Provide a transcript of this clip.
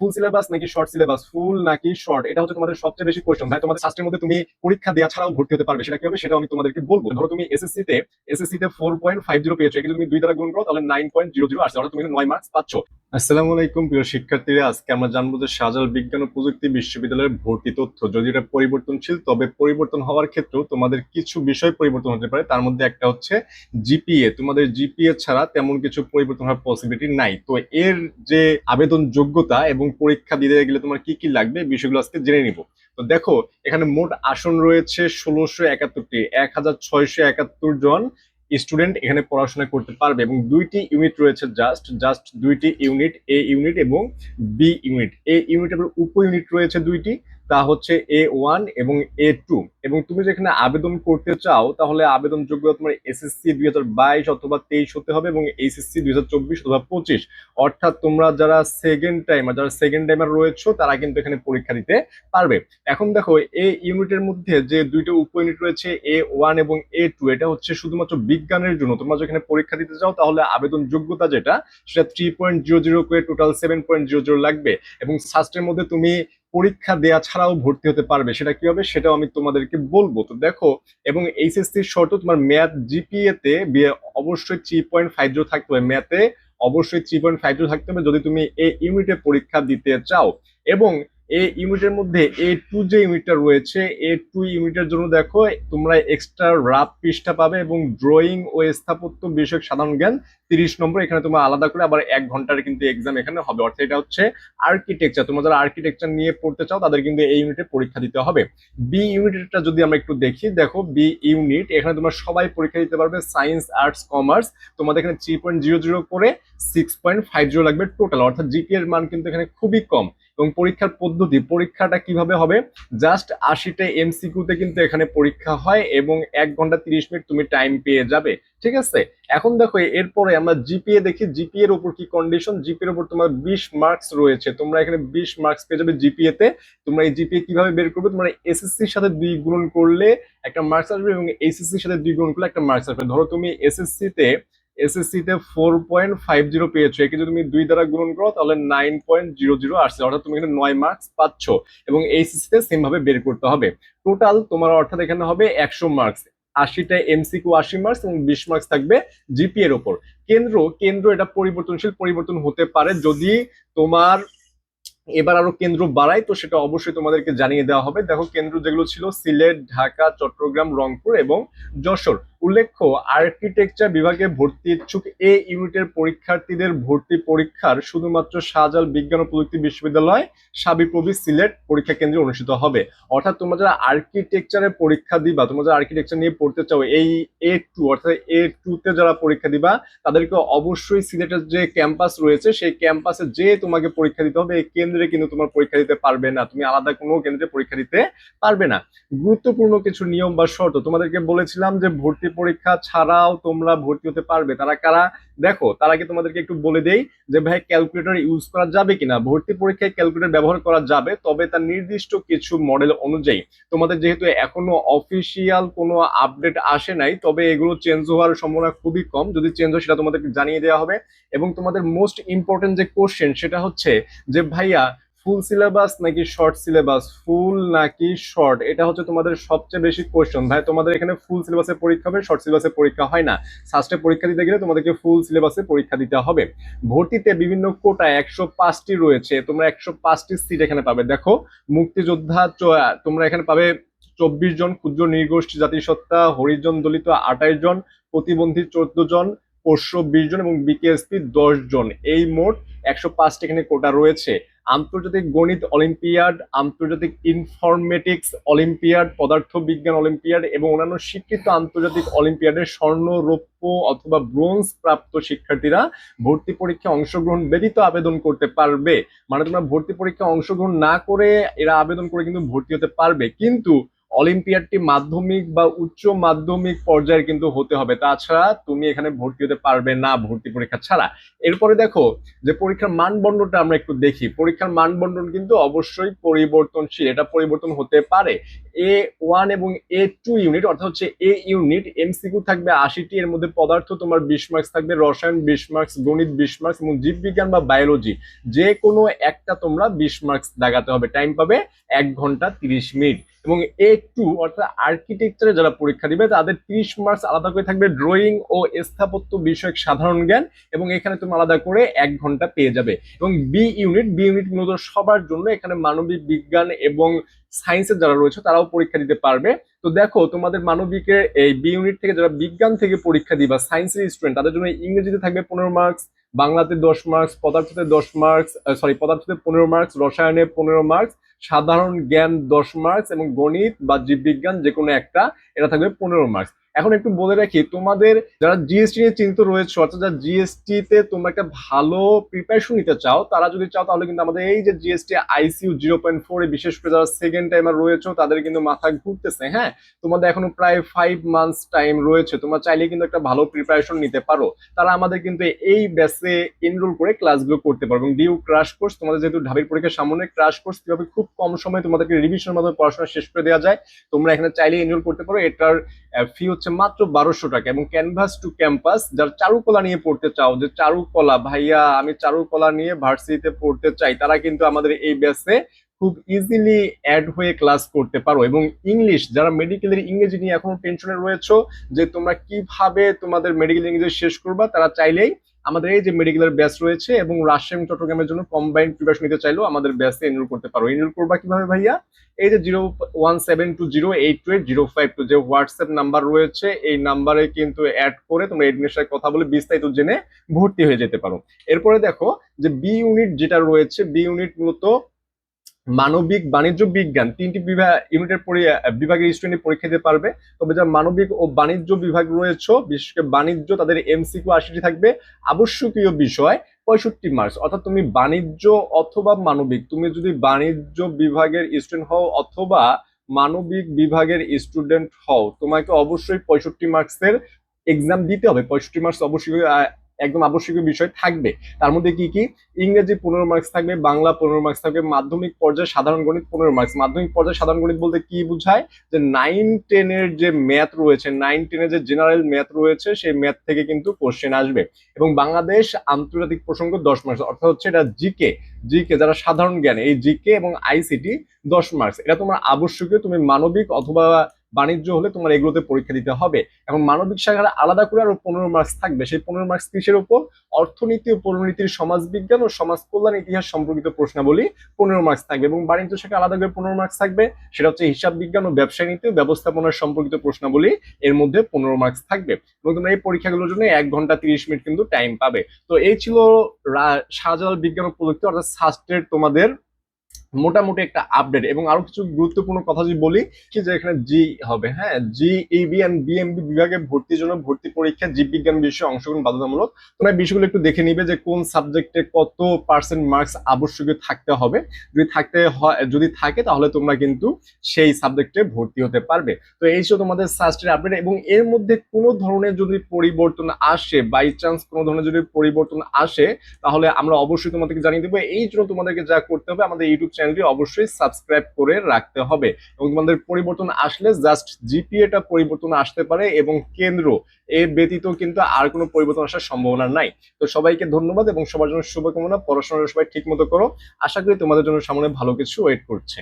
ফুল syllabus নাকি short syllabus full নাকি short এটা হচ্ছে তোমাদের সবচেয়ে বেশি কোয়েশ্চন ভাই, তোমাদের শাস্ত্রের মধ্যে তুমি পরীক্ষা দেওয়া ছাড়াও ভর্তি হতে পারবে। সেটা কি হবে? সেটা আমি তোমাদেরকে বলব। ধরো তুমি এসএসসি তে এসএসসি তে ফোর পয়েন্ট ফাইভ জিরো পেয়েছ। এগুলো তুমি দুই দ্বারা গুণ করো, তাহলে নাইন পয়েন্ট জিরো জিরো আসছে। অর্থাৎ তুমি নয় মার্কস পাচ্ছ। আসসালামু আলাইকুম, প্রিয় শিক্ষার্থীরা। আজকে আমরা জানব যে শাহজালাল বিজ্ঞান ও প্রযুক্তি বিশ্ববিদ্যালয়ের ভর্তি তথ্য। যদি এটা পরিবর্তনশীল, তবে পরিবর্তন হওয়ার ক্ষেত্রেও তোমাদের কিছু বিষয় পরিবর্তন হতে পারে। তার মধ্যে একটা হচ্ছে জিপিএ তোমাদের জিপিএ ছাড়া তেমন কিছু পরিবর্তন হওয়ার পসিবিলিটি নাই। তো এর যে আবেদন যোগ্যতা এবং পরীক্ষা দিতে গেলে তোমার কি কি লাগবে, বিষয়গুলো আজকে জেনে নিব। তো দেখো, এখানে মোট আসন রয়েছে ষোলোশো একাত্তরটি। এক হাজার ছয়শো একাত্তর জন স্টুডেন্ট এখানে পড়াশোনা করতে পারবে এবং দুইটি ইউনিট রয়েছে জাস্ট জাস্ট দুইটি ইউনিট, এ ইউনিট এবং বি ইউনিট। এ ইউনিট এবং উপ ইউনিট রয়েছে দুইটি তা হচ্ছে এ ওয়ান এবং এ টু এবং তুমি যেখানে আবেদন করতে চাও, তাহলে আবেদন যোগ্যতা তোমার এসএসসি দুই হাজার বাইশ অথবা তেইশ হতে হবে এবং এইচএসসি দুই হাজার চব্বিশ অথবা পঁচিশ। অর্থাৎ তোমরা যারা সেকেন্ড টাইমার যারা সেকেন্ড টাইমার রয়েছে, তারা কিন্তু এখানে পরীক্ষা দিতে পারবে। এখন দেখো, এ ইউনিটের মধ্যে যে দুইটা উপ ইউনিট রয়েছে এ ওয়ান এবং এ টু এটা হচ্ছে শুধুমাত্র বিজ্ঞানের জন্য। তোমরা যেখানে পরীক্ষা দিতে চাও, তাহলে আবেদন যোগ্যতা যেটা, সেটা থ্রি পয়েন্ট জিরো জিরো করে total seven point zero zero লাগবে। এবং সাস্টের মধ্যে তুমি পরীক্ষা দেয়া ছাড়াও ভর্তি হতে পারবে, সেটা কি হবে সেটাও আমি তোমাদেরকে বলব। তো দেখো, এবং এইচএসসির শর্ত তোমার ম্যাথ জিপিএ তে অবশ্যই থ্রি পয়েন্ট ফাইভ জিরো থাকতে হবে। ম্যাথে অবশ্যই থ্রি পয়েন্ট ফাইভ জিরো থাকতে হবে যদি তুমি এই ইউনিটে পরীক্ষা দিতে চাও। এবং এই ইউনিটের মধ্যে এ টু যে ইউনিটটা রয়েছে, এ টু ইউনিটের জন্য দেখো, তোমরা এক্সট্রা রাফ পৃষ্ঠা পাবে এবং ড্রয়িং ও স্থাপত্য বিষয়ক সাধারণ জ্ঞান তিরিশ নম্বর, এখানে তোমরা আলাদা করে আবার এক ঘণ্টার কিন্তু এক্সাম এখানে হবে। অর্থাৎ এটা হচ্ছে আর্কিটেকচার তোমরা যারা আর্কিটেকচার নিয়ে পড়তে চাও, তাদের কিন্তু এই ইউনিটে পরীক্ষা দিতে হবে। বি ইউনিটটা যদি আমরা একটু দেখি, দেখো বি ইউনিট এখানে তোমরা সবাই পরীক্ষা দিতে পারবে সায়েন্স আর্টস কমার্স তোমাদের এখানে থ্রি পয়েন্ট জিরো জিরো করে সিক্স পয়েন্ট ফাইভ জিরো লাগবে টোটাল অর্থাৎ জিপি এর মান কিন্তু এখানে খুবই কম। এবং পরীক্ষার পদ্ধতি, পরীক্ষাটা কীভাবে হবে? জাস্ট আশিটা এমসিকিউতে কিন্তু এখানে পরীক্ষা হয় এবং এক ঘণ্টা তিরিশ মিনিট তুমি টাইম পেয়ে যাবে, ঠিক আছে? এখন দেখো, এরপরে আমরা জিপিএ দেখি জিপিএ এর উপর কি কন্ডিশন জিপিএ এর উপর তোমার বিশ মার্কস রয়েছে, তোমরা এখানে বিশ মার্কস পেয়ে যাবে জিপিএ তে। তোমরা এই জিপিএ কীভাবে বের করবে? তোমরা এসএসসি এর সাথে দুই গুণন করলে একটা মার্কস আসবে এবং এইচএসসি এর সাথে দুই গুণন করলে একটা মার্কস আসবে। ধরো তুমি এসএসসি তে এসএসসি তে ফোর পয়েন্ট ফাইভ জিরো পেয়েছ, একে যদি তুমি দুই দ্বারা গুণন করো, তাহলে নাইন পয়েন্ট জিরো জিরো আসছে, অর্থাৎ তুমি এখানে নয় মার্কস পাচ্ছ, এবং এইচএসসি তে সেম ভাবে বের করতে হবে। টোটাল তোমার অর্থাৎ এখানে হবে একশো মার্কস আশিটা এমসিকিউ আশি মার্কস এবং বিশ মার্কস থাকবে জিপি এর ওপর। কেন্দ্র কেন্দ্র এটা পরিবর্তনশীল, পরিবর্তন হতে পারে যদি তোমার এবার আরও কেন্দ্র বাড়ায়, তো সেটা অবশ্যই তোমাদেরকে জানিয়ে দেওয়া হবে। দেখো, কেন্দ্র যেগুলো ছিল, সিলেট, ঢাকা, চট্টগ্রাম, রংপুর এবং যশোর। উল্লেখ্য, আর্কিটেকচার বিভাগে ভর্তি ইচ্ছুক এ ইউনিটের পরীক্ষার্থীদের ভর্তি পরীক্ষার শুধুমাত্র শাহজাল বিজ্ঞান ও প্রযুক্তি বিশ্ববিদ্যালয়, সাবিপ্রবি সিলেট পরীক্ষা কেন্দ্রে অনুষ্ঠিত হবে। অর্থাৎ তোমরা যারা আর্কিটেকচারের পরীক্ষা দিবা, তোমরা যারা আর্কিটেকচার নিয়ে পড়তে চাও, এই এ টু অর্থাৎ এ টু তে যারা পরীক্ষা দিবা, তাদেরকে অবশ্যই সিলেটের যে ক্যাম্পাস রয়েছে, সেই ক্যাম্পাসে যে তোমাকে পরীক্ষা দিতে হবে। এই কেন্দ্রে কিন্তু তোমার পরীক্ষা দিতে পারবে না। তুমি আলাদা কোনো কেন্দ্রে পরীক্ষা দিতে পারবে না। গুরুত্বপূর্ণ কিছু নিয়ম বা শর্ত, তোমাদেরকে বলেছিলাম যে ভর্তি পরীক্ষা ছাড়াও তোমরা ভর্তি হতে পারবে। তারা কারা? দেখো, তার আগে তোমাদেরকে একটু বলে দেই যে, ভাই ক্যালকুলেটর ইউজ করা যাবে কিনা? ভর্তি পরীক্ষায় ক্যালকুলেটর ব্যবহার করা যাবে, তবে তার নির্দিষ্ট কিছু মডেল অনুযায়ী। তোমাদের যেহেতু এখনও অফিসিয়াল কোনো আপডেট আসে নাই, তবে এগুলো চেঞ্জ হওয়ার সম্ভাবনা খুবই কম। যদি চেঞ্জ হয়, সেটা তোমাদেরকে জানিয়ে দেওয়া হবে। এবং তোমাদের মোস্ট ইম্পর্টেন্ট যে কোশ্চেন সেটা হচ্ছে যে, ভাইয়া ফুল সিলেবাস নাকি শর্ট সিলেবাস ফুল নাকি শর্ট এটা হচ্ছে তোমাদের সবচেয়ে বেশি কোশ্চেন ভাই, তোমাদের এখানে ফুল সিলেবাসে পরীক্ষা হবে শর্ট সিলেবাসে পরীক্ষা হয় না। সাস্টে পরীক্ষা দিতে গেলে তোমাদেরকে ফুল সিলেবাসে পরীক্ষা দিতে হবে। ভর্তিতে বিভিন্ন কোটা একশো পাঁচটি রয়েছে। তোমরা একশো পাঁচটি সিট এখানে পাবে। দেখো, মুক্তিযোদ্ধা তোমরা এখানে পাবে চব্বিশ জন, ক্ষুদ্র, নির্গোষ্ঠী, জাতিসত্তা, হরিজন, দলিত আঠাইশ জন, প্রতিবন্ধী চোদ্দ জন, পোষ্য বিশ জন এবং বিকেএসপি দশ জন। এই মোট একশো পাঁচটি এখানে কোটা রয়েছে। আন্তর্জাতিক গণিত অলিম্পিয়াড, আন্তর্জাতিক ইনফরমেটিক্স অলিম্পিয়াড পদার্থ বিজ্ঞান অলিম্পিয়াড এবং অন্যান্য স্বীকৃত আন্তর্জাতিক অলিম্পিয়াডের স্বর্ণ, রৌপ্য অথবা ব্রোঞ্জ প্রাপ্ত শিক্ষার্থীরা ভর্তি পরীক্ষায় অংশগ্রহণ ব্যতীত আবেদন করতে পারবে। মানে তোমরা ভর্তি পরীক্ষায় অংশগ্রহণ না করে এরা আবেদন করে কিন্তু ভর্তি হতে পারবে। কিন্তু অলিম্পিয়াডটি মাধ্যমিক বা উচ্চ মাধ্যমিক পর্যায়ের কিন্তু হতে হবে। তাছাড়া তুমি এখানে ভর্তি হতে পারবে না ভর্তি পরীক্ষা ছাড়া। এরপরে দেখো যে পরীক্ষার মানদণ্ডটা আমরা একটু দেখি। পরীক্ষার মানদণ্ড কিন্তু অবশ্যই পরিবর্তনশীল। এটা পরিবর্তন হতে পারে। এ ওয়ান এবং এ টু ইউনিট অর্থাৎ হচ্ছে এ ইউনিট এমসিকিউ থাকবে আশিটি। এর মধ্যে পদার্থ তোমার বিশ মার্কস থাকবে, রসায়ন বিশ মার্কস গণিত বিশ মার্কস এবং জীববিজ্ঞান বা বায়োলজি যে কোনো একটা তোমরা বিশ মার্কস দাগাতে হবে। টাইম পাবে এক ঘণ্টা তিরিশ মিনিট। এবং এ টু অর্থাৎ আর্কিটেকচারে যারা পরীক্ষা দিবে, তাদের তিরিশ মার্কস আলাদা করে থাকবে ড্রয়িং ও স্থাপত্য বিষয়ক সাধারণ জ্ঞান এবং এখানে তুমি আলাদা করে এক ঘণ্টা পেয়ে যাবে। এবং বি ইউনিট বি ইউনিট মূলত সবার জন্য এখানে মানবিক বিজ্ঞান এবং সায়েন্সের যারা রয়েছে, তারাও পরীক্ষা দিতে পারবে। তো দেখো, তোমাদের মানবিকের এই বি ইউনিট থেকে যারা বিজ্ঞান থেকে পরীক্ষা দিবা সায়েন্সের স্টুডেন্ট তাদের জন্য ইংরেজিতে থাকবে পনেরো মার্কস বাংলাতে দশ মার্কস পদার্থতে দশ মার্কস সরি পদার্থতে পনেরো মার্কস রসায়নে পনেরো মার্কস সাধারণ জ্ঞান দশ মার্কস এবং গণিত বা জীববিজ্ঞান যে কোনো একটা, এটা থাকবে পনেরো মার্কস এখন একটু বলে রাখি, তোমাদের যারা জিএসটি নিয়ে চিন্তিত রয়েছে, অর্থাৎ যারা জিএসটি তে তোমরা একটা ভালো প্রিপারেশন নিতে চাও, তারা যদি চাও তাহলে কিন্তু আমাদের এই যে GST ICU zero point four বিশেষ করে যারা সেকেন্ড টাইমার রয়েছে, তাদের কিন্তু মাথা ঘুরতেছে হ্যাঁ? তোমাদের এখনও প্রায় ফাইভ মান্থস টাইম রয়েছে, তোমরা চাইলে কিন্তু একটা ভালো প্রিপারেশন নিতে পারো। তারা আমাদের কিন্তু এই ব্যাসে এনরোল করে ক্লাসগুলো করতে পারবে এবং ডিউ ক্রাশ কোর্স তোমাদের যেহেতু ঢাবির পরীক্ষার সামনে ক্রাশ কোর্স কীভাবে খুব কম সময়ে তোমাদেরকে রিভিশনের মাধ্যমে পড়াশোনা শেষ করে দেওয়া যায়, তোমরা এখানে চাইলে এনরোল করতে পারো। এটার ফি হচ্ছে মাত্র বারোশো টাকা এবং ক্যানভাস টু ক্যাম্পাস যারা চারুকলা নিয়ে পড়তে চাও, যে চারুকলা, ভাইয়া, আমি চারুকলা নিয়ে ভার্সিটিতে পড়তে চাই, তারা কিন্তু আমাদের এই ব্যাসে খুব ইজিলি অ্যাড হয়ে ক্লাস করতে পারো এবং ইংলিশ যারা মেডিকেলের ইংরেজি নিয়ে এখনও টেনশনে রয়েছে, যে তোমরা কীভাবে তোমাদের মেডিকেল ইংরেজি শেষ করবা, তারা চাইলেই আমাদের এই যে মেডিকেলের ব্যাচ রয়েছে এবং রাজশাহী চট্টগ্রামের জন্য কম্বাইন্ড প্রিপারেশন নিতে চাইলেও আমাদের ব্যাচে এনরোল করতে পারো। এনরোল করবা কীভাবে ভাইয়া? এই যে zero one seven two zero eight two eight zero five two যে হোয়াটসঅ্যাপ নাম্বার রয়েছে, এই নাম্বারে কিন্তু অ্যাড করে তোমরা এডমিনের সাথে কথা বলে বিস্তারিত জেনে ভর্তি হয়ে যেতে পারো। এরপরে দেখো যে বি ইউনিট যেটা রয়েছে বি ইউনিট মূলত মানবিক বাণিজ্য বিজ্ঞান তিনটি বিভাগ ইউনিটের বিভাগের স্টুডেন্ট পরীক্ষা দিতে পারবে। তবে যারা মানবিক ও বাণিজ্য বিভাগ রয়েছে, বিশেষ করে বাণিজ্য, তাদের এমসিকিউ আশিটি থাকবে। আবশ্যকীয় বিষয়, পঁয়ষট্টি মার্কস অর্থাৎ তুমি বাণিজ্য অথবা মানবিক, তুমি যদি বাণিজ্য বিভাগের স্টুডেন্ট হও অথবা মানবিক বিভাগের স্টুডেন্ট হও, তোমাকে অবশ্যই পঁয়ষট্টি মার্কসের এক্সাম দিতে হবে। পঁয়ষট্টি মার্কস অবশ্যই একদম আবশ্যকীয় বিষয় থাকবে। তার মধ্যে কি কি? ইংরেজি পনেরো মার্কস থাকবে, বাংলা পনেরো মার্কস থাকবে, মাধ্যমিক পর্যায়ে সাধারণ গণিত পনেরো মার্কস মাধ্যমিক পর্যায়ে সাধারণ গণিত বলতে কি বোঝায়? যে নাইন টেনের যে ম্যাথ রয়েছে নাইন টেনের যে জেনারেল ম্যাথ রয়েছে, সেই ম্যাথ থেকে কিন্তু কোশ্চেন আসবে। এবং বাংলাদেশ আন্তর্জাতিক প্রসঙ্গ দশ মার্কস অর্থাৎ হচ্ছে এটা জিকে জিকে যারা সাধারণ জ্ঞান, এই জিকে এবং আইসিটি দশ মার্কস এটা তোমার আবশ্যকীয়, তুমি মানবিক অথবা বাণিজ্য হলে তোমার এগুলোতে পরীক্ষা দিতে হবে। এখন মানবিক শাখার আলাদা করে আরও পনেরো মার্কস থাকবে। সেই পনেরো মার্কস কিসের উপর অর্থনীতি ও পরিণতির সমাজ বিজ্ঞান ও সমাজ কল্যাণ ইতিহাস সম্পর্কিত প্রশ্নাবলী পনেরো মার্কস থাকবে এবং বাণিজ্য শাখা আলাদা করে পনেরো মার্কস থাকবে। সেটা হচ্ছে হিসাব বিজ্ঞান ও ব্যবসায় নীতি ও ব্যবস্থাপনার সম্পর্কিত প্রশ্নাবলী। এর মধ্যে পনেরো মার্কস থাকবে। এবং তোমরা এই পরীক্ষাগুলোর জন্য এক ঘণ্টা তিরিশ মিনিট কিন্তু টাইম পাবে। তো এই ছিল শাহজালাল বিজ্ঞান ও প্রযুক্তি অর্থাৎ সাস্টের তোমাদের মোটামুটি একটা আপডেট এবং আরও কিছু গুরুত্বপূর্ণ কথা যদি বলি, কি যে এখানে জি হবে হ্যাঁ? জি ইবি এন্ড বিএমবি বিভাগে ভর্তির জন্য ভর্তি পরীক্ষা জীববিজ্ঞান বিষয়ে অংশগ্রহণ বাধ্যতামূলক। তোমরা বিষয়গুলো একটু দেখে নিবে যে কোন সাবজেক্টে কত পার্সেন্ট মার্কস আবশ্যকীয় থাকতে হবে। যদি থাকতে হয়, যদি থাকে, তাহলে তোমরা কিন্তু সেই সাবজেক্টে ভর্তি হতে পারবে। তো এই ছিল তোমাদের সাস্টের আপডেট এবং এর মধ্যে কোনো ধরনের যদি পরিবর্তন আসে বাই চান্স কোনো ধরনের যদি পরিবর্তন আসে, তাহলে আমরা অবশ্যই তোমাদেরকে জানিয়ে দেবো। এই জন্য তোমাদেরকে যা করতে হবে আমাদের ইউটিউব চ্যানেলটি অবশ্যই সাবস্ক্রাইব করে রাখতে হবে। এবং তোমাদের পরিবর্তন আসলে জাস্ট জিপিএটা পরিবর্তন আসতে পারে এবং কেন্দ্র এ ব্যতীত কিন্তু আর কোনো পরিবর্তন আসার সম্ভাবনা নাই। তো সবাইকে ধন্যবাদ এবং সবার জন্য শুভকামনা। পড়াশোনা সবাই ঠিক মতো করো। আশা করি তোমাদের জন্য সামনে ভালো কিছু ওয়েট করছে।